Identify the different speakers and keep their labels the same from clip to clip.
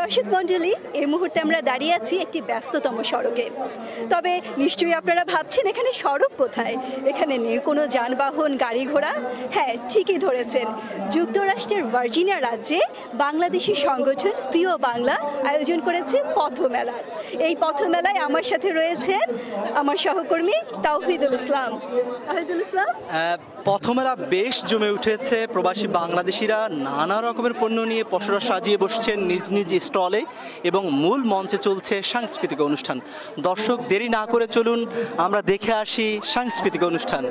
Speaker 1: দর্শক মণ্ডলী, এই মুহূর্তে আমরা দাঁড়িয়ে আছি একটি ব্যস্ততম সড়কে। তবে নিশ্চয়ই আপনারা ভাবছেন, এখানে সড়ক কোথায়? এখানে নেই কোনো যানবাহন, গাড়ি ঘোড়া? হ্যাঁ ঠিকই ধরেছেন। যুক্তরাষ্ট্রের ভার্জিনিয়া রাজ্যে বাংলাদেশি সংগঠন প্রিয় বাংলা আয়োজন করেছে পথমেলার এই পথমেলায় আমার সাথে রয়েছেন আমার সহকর্মী তাওহিদুল ইসলাম। তাওহিদুল ইসলাম?
Speaker 2: পথমেলা বেশ জমে উঠেছে। প্রবাসী বাংলাদেশিরা নানা রকমের পণ্য নিয়ে পশুরা সাজিয়ে বসছেন নিজ নিজ স্টলে এবং মূল মঞ্চে চলছে সাংস্কৃতিক অনুষ্ঠান। দর্শক দেরি না করে চলুন আমরা দেখে আসি সাংস্কৃতিক অনুষ্ঠান।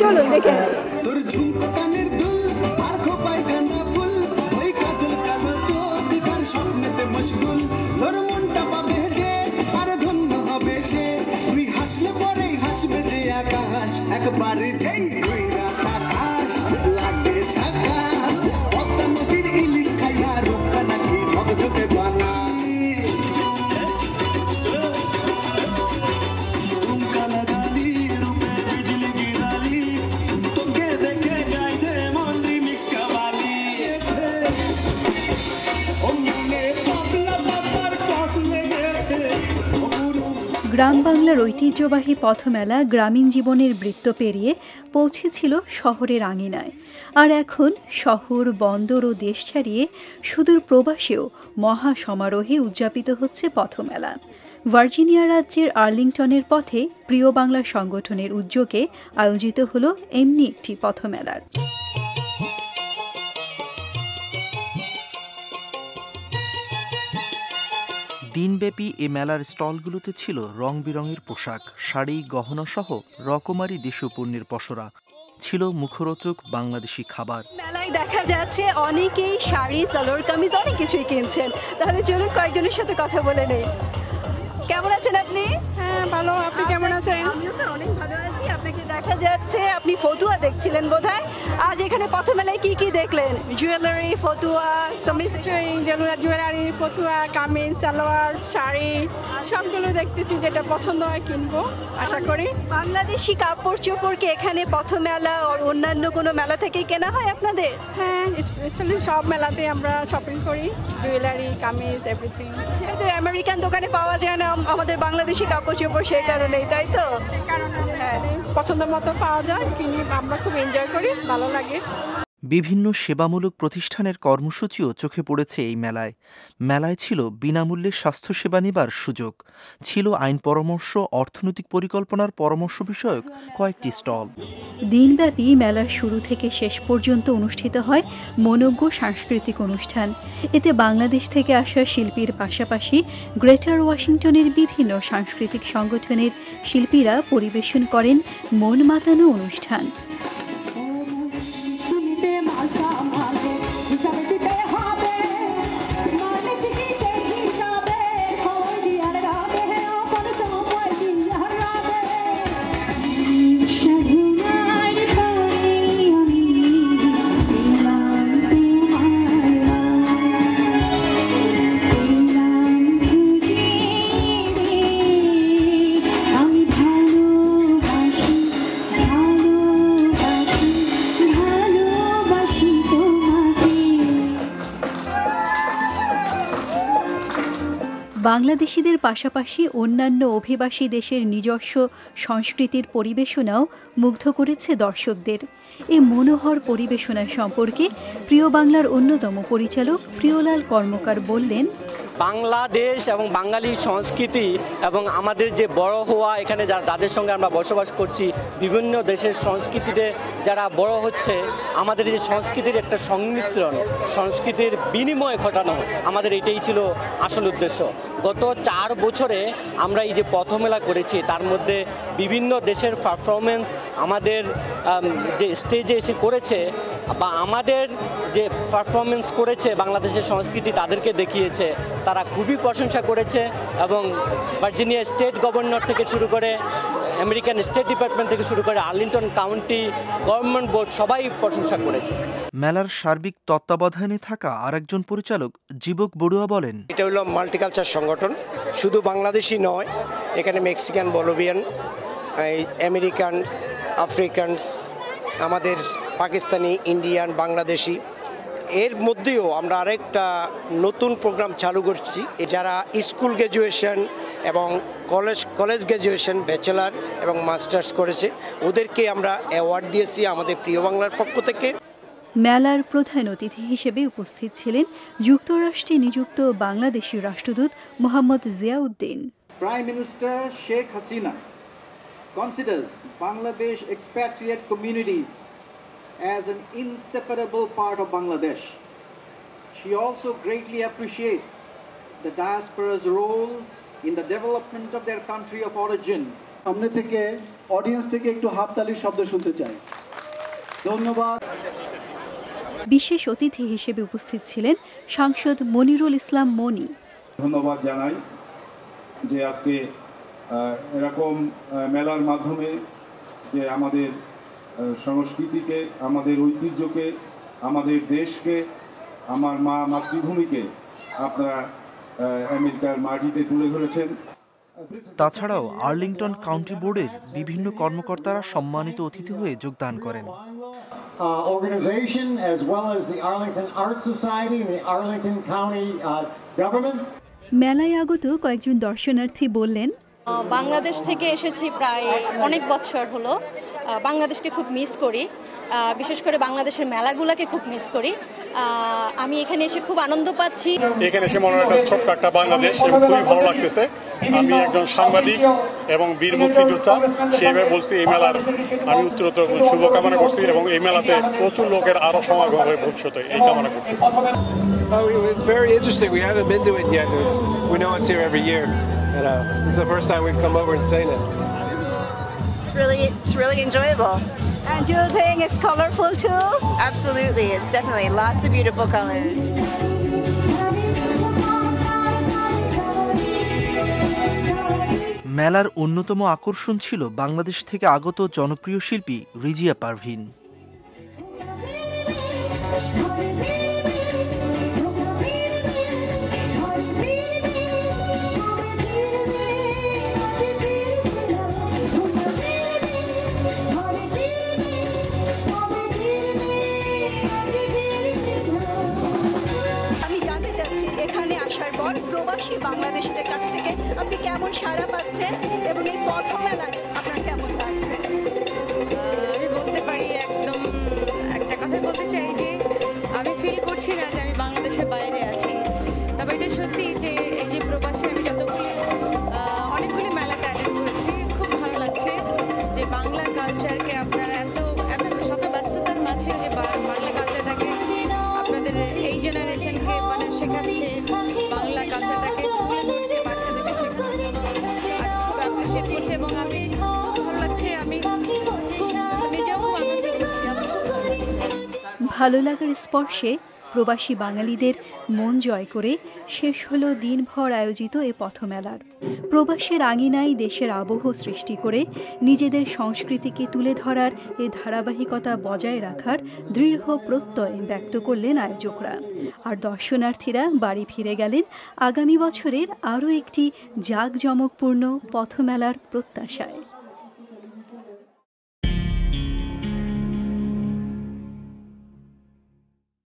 Speaker 1: চলুন দেখে আসি।
Speaker 3: তোর ঝুমকো কানের
Speaker 1: গ্রাম বাংলার ঐতিহ্যবাহী পথমেলা গ্রামীণ জীবনের বৃত্ত পেরিয়ে পৌঁছেছিল শহরের আঙিনায়। আর এখন শহর, বন্দর ও দেশ ছাড়িয়ে সুদূর প্রবাসেও মহা সমারোহে উদযাপিত হচ্ছে পথমেলা। ভার্জিনিয়া রাজ্যের আর্লিংটনের পথে প্রিয় বাংলা সংগঠনের উদ্যোগে আয়োজিত হলো এমনি একটি পথমেলার।
Speaker 4: দিনব্যাপী এ মেলার স্টলগুলোতে ছিল রং বেরঙের পোশাক শাড়ি গহনা সহ রকমারি দেশীয় পণ্যের পসরা। ছিল মুখরোচক বাংলাদেশি খাবার।
Speaker 1: মেলায় দেখা যাচ্ছে অনেকেই শাড়ি সালোয়ার কামিজ অনেক কিছুই কিনছেন। তাহলে চলুন কয়েকজনের সাথে কথা বলে নেই। কেমন আছেন আপনি?
Speaker 5: হ্যাঁ ভালো। আপনি কেমন আছেন?
Speaker 1: আমিও তো অনেক ভালো আছি। আপনাকে দেখা যাচ্ছে আপনি ফতুয়া দেখছিলেন বোধহয়? আজ এখানে প্রথমেলায় কি কি দেখলেন? জুয়েলারি ফতুয়া
Speaker 5: জুয়েলারি ফতুয়া কামিজ সালোয়ার শাড়ি সবগুলো দেখতেছি যেটা পছন্দ হয় কিনবো আশা করি।
Speaker 1: বাংলাদেশি কাপড় চোপড় কি এখানে পথমেলা আর অন্যান্য কোনো মেলা থেকেই কেনা হয় আপনাদের?
Speaker 5: হ্যাঁ স্পেশালি সব মেলাতে আমরা শপিং করি জুয়েলারি কামিজ এভরিথিং
Speaker 1: যেহেতু আমেরিকান দোকানে পাওয়া যায় না আমাদের বাংলাদেশি কাপড় চোপড় সেই কারণেই তাই তো?
Speaker 5: কারণে হ্যাঁ। পছন্দ মতো পাওয়া যায় কিনি আমরা খুব এনজয় করি ভালো লাগে।
Speaker 4: বিভিন্ন সেবামূলক প্রতিষ্ঠানের কর্মসূচিও চোখে পড়েছে এই মেলায়। মেলায় ছিল বিনামূল্যে স্বাস্থ্যসেবা নেবার সুযোগ। ছিল আইন পরামর্শ, অর্থনৈতিক পরিকল্পনার পরামর্শ বিষয়ক কয়েকটি স্টল।
Speaker 1: দিনব্যাপী মেলার শুরু থেকে শেষ পর্যন্ত অনুষ্ঠিত হয় মনোজ্ঞ সাংস্কৃতিক অনুষ্ঠান। এতে বাংলাদেশ থেকে আসা শিল্পীর পাশাপাশি গ্রেটার ওয়াশিংটনের বিভিন্ন সাংস্কৃতিক সংগঠনের শিল্পীরা পরিবেশন করেন মন মাতানো অনুষ্ঠান। বাংলাদেশিদের পাশাপাশি অন্যান্য অভিবাসী দেশের নিজস্ব সংস্কৃতির পরিবেশনাও মুগ্ধ করেছে দর্শকদের। এ মনোহর পরিবেশনা সম্পর্কে প্রিয় বাংলার অন্যতম পরিচালক প্রিয়লাল কর্মকার বললেন
Speaker 6: বাংলাদেশ এবং বাঙালি সংস্কৃতি এবং আমাদের যে বড় হওয়া, এখানে যারা, যাদের সঙ্গে আমরা বসবাস করছি, বিভিন্ন দেশের সংস্কৃতিতে যারা বড় হচ্ছে, আমাদের যে সংস্কৃতির একটা সংমিশ্রণ, সংস্কৃতির বিনিময় ঘটানো, আমাদের এটাই ছিল আসল উদ্দেশ্য। গত চার বছরে আমরা এই যে পথমেলা করেছি, তার মধ্যে বিভিন্ন দেশের পারফরমেন্স আমাদের যে স্টেজে এসে করেছে, বা আমাদের যে পারফরমেন্স করেছে বাংলাদেশের সংস্কৃতি তাদেরকে দেখিয়েছে তারা খুবই প্রশংসা করেছে এবং ভার্জিনিয়া স্টেট গভর্নর থেকে শুরু করে আমেরিকান স্টেট ডিপার্টমেন্ট থেকে শুরু করে আর্লিংটন কাউন্টি গভর্নমেন্ট বোর্ড সবাই প্রশংসা করেছে।
Speaker 4: মেলার সার্বিক তত্ত্বাবধানে থাকা আরেকজন পরিচালক জীবক বড়ুয়া বলেন
Speaker 7: এটা হলো মাল্টিকালচার সংগঠন শুধু বাংলাদেশি নয় এখানে মেক্সিকান বলোভিয়ান এই আমেরিকানস আফ্রিকানস আমাদের পাকিস্তানি ইন্ডিয়ান বাংলাদেশি এর মধ্যেও আমরা আরেকটা নতুন প্রোগ্রাম চালু করছি যারা স্কুল গ্র্যাজুয়েশন এবং কলেজ কলেজ গ্র্যাজুয়েশন ব্যাচেলার এবং মাস্টার্স করেছে ওদেরকে আমরা অ্যাওয়ার্ড দিয়েছি আমাদের প্রিয় বাংলার পক্ষ থেকে।
Speaker 6: মেলার প্রধান অতিথি হিসেবে উপস্থিত ছিলেন যুক্তরাষ্ট্রে নিযুক্ত বাংলাদেশি রাষ্ট্রদূত Mohammad Ziauddin.
Speaker 8: Prime Minister Sheikh Hasina considers Bangladesh expatriate communities as an inseparable part of Bangladesh. She also greatly appreciates the diaspora's role in the development of their country of origin.
Speaker 9: সামনে থেকে অডিয়েন্স থেকে একটু হাততালির শব্দ শুনতে চাই ধন্যবাদ
Speaker 6: বিশেষ অতিথি হিসেবে উপস্থিত ছিলেন সাংসদ মনিরুল ইসলাম মনি
Speaker 10: ধন্যবাদ জানাই যে আজকে এরকম মেলার মাধ্যমে যে আমাদের সংস্কৃতিকে আমাদের ঐতিহ্যকে আমাদের দেশকে আমার মা মাতৃভূমিকে আপনারা আমেরিকার মাটিতে তুলে ধরেছেন।
Speaker 11: তাছাড়াও আর্লিংটন কাউন্টি বোর্ডের বিভিন্ন কর্মকর্তারা সম্মানিত অতিথি হয়ে যোগদান করেন।
Speaker 3: Uh, uh.
Speaker 6: মেলায় আগত কয়েকজন দর্শনার্থী বললেন
Speaker 12: বাংলাদেশ থেকে এসেছি প্রায় অনেক বছর হলো। বাংলাদেশকে খুব মিস করি বিশেষ করে বাংলাদেশের মেলাগুলোকে খুব মিস করি আমি এখানে এসে খুব আনন্দ পাচ্ছি
Speaker 13: এখানে এসে মনে হয় একটা ছোট্ট একটা বাংলাদেশ এবং খুবই ভালো লাগতেছে আমি একজন সাংবাদিক এবং বীর মুক্তিযোদ্ধা সেইভাবে বলছি এই মেলার আমি উত্তরোত্তর শুভকামনা করছি এবং এই মেলাতে প্রচুর লোকের আরও সমাগম হবে ভবিষ্যতে এই কামনা করতেছি
Speaker 14: Oh, it's very interesting. We haven't been to it yet. It's, we know it's here every year. And uh, this is the first time we've come over and seen it.
Speaker 15: It's really, it's really enjoyable.
Speaker 6: And do you think it's colorful too?
Speaker 15: Absolutely, it's definitely lots of beautiful colors.
Speaker 11: মেলার অন্যতম আকর্ষণ ছিল বাংলাদেশ থেকে আগত জনপ্রিয় শিল্পী রিজিয়া পারভিন
Speaker 6: ভালো লাগার স্পর্শে প্রবাসী বাঙালিদের মন জয় করে শেষ হলো দিনভর আয়োজিত এ পথমেলার। প্রবাসের আঙিনায় দেশের আবহ সৃষ্টি করে নিজেদের সংস্কৃতিকে তুলে ধরার এ ধারাবাহিকতা বজায় রাখার দৃঢ় প্রত্যয় ব্যক্ত করলেন আয়োজকরা। আর দর্শনার্থীরা বাড়ি ফিরে গেলেন আগামী বছরের আরও একটি জাঁকজমকপূর্ণ পথমেলার প্রত্যাশায়।